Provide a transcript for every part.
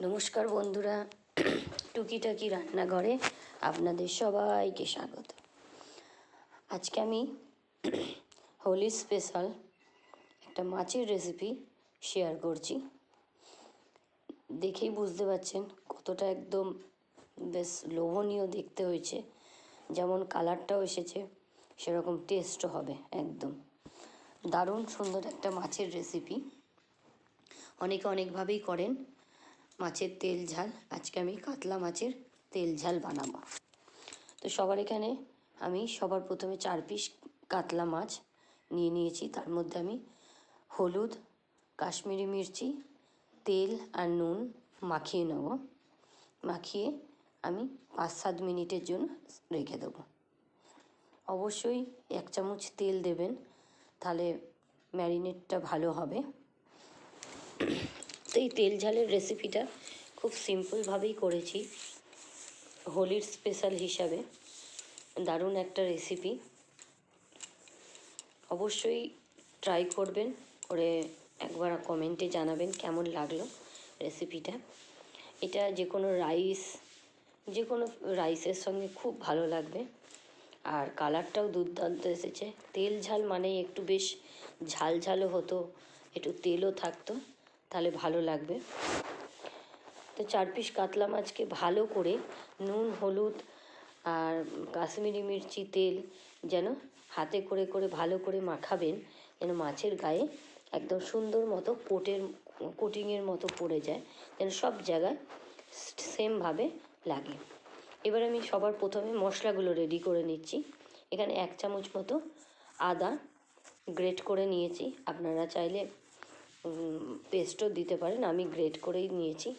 নমস্কার বন্ধুরা, টুকিটাকি রান্নাঘরে আপনাদের সবাইকে স্বাগত। আজকে আমি হোলি স্পেশাল একটা মাছের রেসিপি শেয়ার করছি। দেখেই বুঝতে পারছেন কতটা একদম বেশ লোভনীয় দেখতে হয়েছে, যেমন কালারটাও এসেছে, সেরকম টেস্টও হবে একদম। দারুণ সুন্দর একটা মাছের রেসিপি। অনেকে অনেকভাবেই করেন মাছের তেল ঝাল। আজকে আমি কাতলা মাছের তেল ঝাল বানাবো। তো সবার এখানে আমি সবার প্রথমে চার পিস কাতলা মাছ নিয়ে নিয়েছি। তার মধ্যে আমি হলুদ, কাশ্মীরি মির্চি, তেল আর নুন মাখিয়ে নেব। মাখিয়ে আমি পাঁচ সাত মিনিটের জন্য রেখে দেবো। অবশ্যই এক চামচ তেল দেবেন, তাহলে ম্যারিনেটটা ভালো হবে। এই তেল ঝালের রেসিপিটা খুব সিম্পলভাবেই করেছি। হোলির স্পেশাল হিসাবে। দারুণ একটা রেসিপি অবশ্যই ট্রাই করবেন, করে একবার কমেন্টে জানাবেন কেমন লাগল রেসিপিটা এটা যে কোনো রাইস যে কোনো রাইসের সঙ্গে খুব ভালো লাগবে। আর কালারটাও দুর্দান্ত এসেছে। তেল ঝাল মানে একটু বেশ ঝাল ঝালও হতো, একটু তেলও থাকতো। তাহলে ভালো লাগবে। তো চার পিস কাতলা মাছকে ভালো করে। নুন, হলুদ আর কাশ্মীরি মির্চি, তেল যেন হাতে করে করে ভালো করে মাখাবেন, যেন মাছের গায়ে একদম সুন্দর মতো কোটের, কোটিংয়ের মতো পড়ে যায়, যেন সব জায়গায় সেমভাবে লাগে। এবার আমি সবার প্রথমে মশলাগুলো রেডি করে নিচ্ছি। এখানে এক চামচ মতো আদা গ্রেট করে নিয়েছি। আপনারা চাইলে পেস্টও দিতে পারেন। আমি গ্রেট করেই নিয়েছি।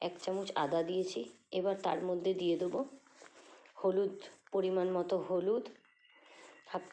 এক চামচ আদা দিয়েছি। এবার তার মধ্যে দিয়ে দেবো হলুদ পরিমাণ মতো হলুদ। হাফ